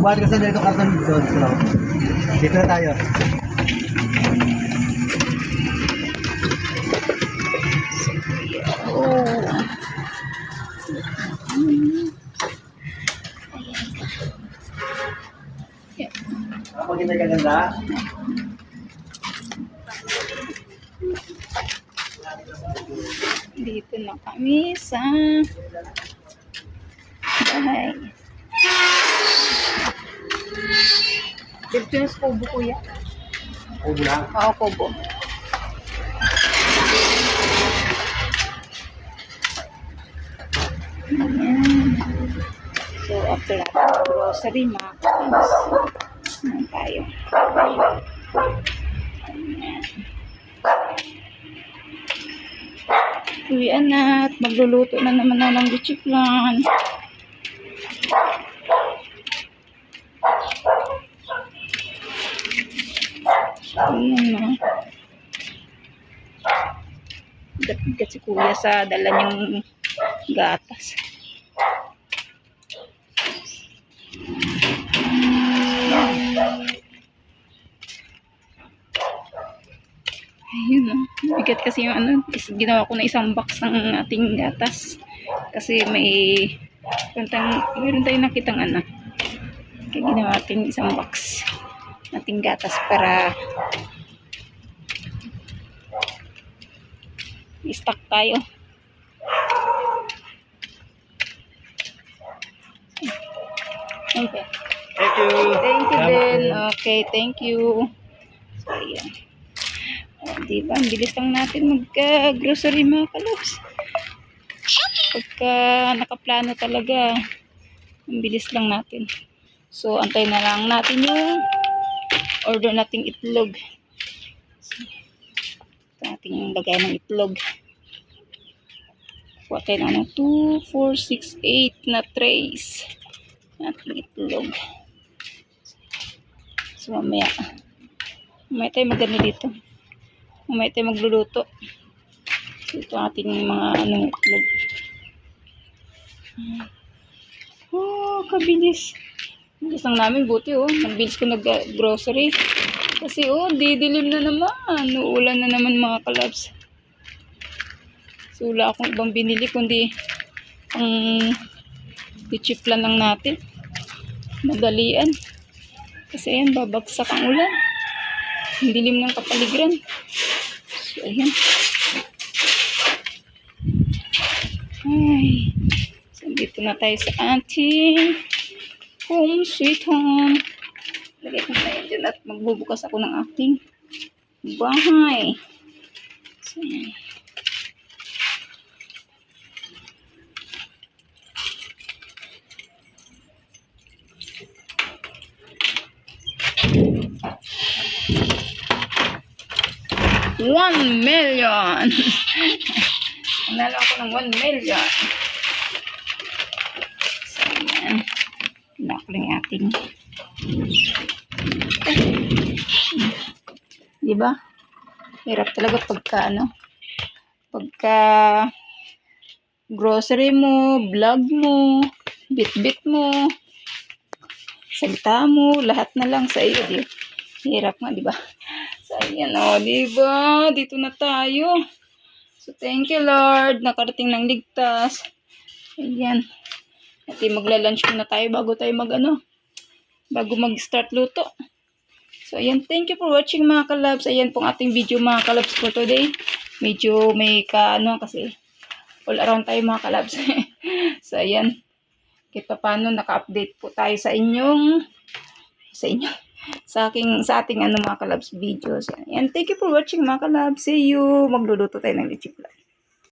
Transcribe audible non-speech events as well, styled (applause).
Bumalik ka sa dito karton dito. So, dito na tayo. Ako kita ganda. Dito na kami sa bahay. Sa kubo, kuya. Ubo lang. Oo, kubo. Ayan. So, after natin grocery, mga kapatid, naman tayo. Ayan. Uwian na at magluluto na naman na ng bichiklan. Ayan na. Gat-gat si kuya sa dala niyang gatas. Ayun na. Bigat kasi yung ano, ginawa ko na isang box ng ating gatas. Kasi may, meron tayong nakitang ano. Kaya ginawa natin isang box nating gatas para i-stock tayo. Okay. Thank you. Thank you po. Okay, thank you. So, ayan. O, diba? Ang bilis lang natin magka-grocery mga kalabs. Pagka nakaplano talaga, ang bilis lang natin. So, antay na lang natin yung order nating itlog. So, ito natin lagay ng itlog. Kuha tayo ng ano, 2, 4, 6, 8 na trays. Nating itlog. So, mamaya. Mamaya tayo magano dito. Mamaya tayo magluluto. So, ito ating mga anong itlog. Oh, kabilis. Lang namin, buti oh. Ang bilis ko nag-grocery. Kasi oh, didilim na naman. Uulan na naman mga kalabs. So, wala akong ibang binili kundi ang pichiplan lang natin. Madalian. Kasi ayan, babagsak ang ulan. Ang dilim ng kapaligiran. So, ayan. Ay. So, dito na tayo sa ating home sweet home. Lagay ko yan dyan at magbubukas ako ng ating bahay. So. One million! (laughs) Nanalo ako ng one million. So, ayan. Lock lang ating. Di ba? Hirap talaga pagka ano, pagka grocery mo, vlog mo, bit-bit mo, salita mo, lahat na lang sa iyo. Di, hirap nga, di ba? So, ayan o, di ba? Dito na tayo. So, thank you, Lord. Nakarating ng ligtas. Ayan. At magla-lunch muna tayo bago tayo mag, ano, bago mag-start luto. So, ayan. Thank you for watching, mga kalabs. Ayan pong ating video, mga kalabs, for today. Medyo may ka, ano, kasi all around tayo, mga kalabs. (laughs) so, ayan. Kahit pa paano, naka-update po tayo sa inyong, sa inyo, sa aking, sa ating, ano, mga kalabs videos. Ayan. Thank you for watching, mga kalabs. See you. Magluluto tayo ng lechip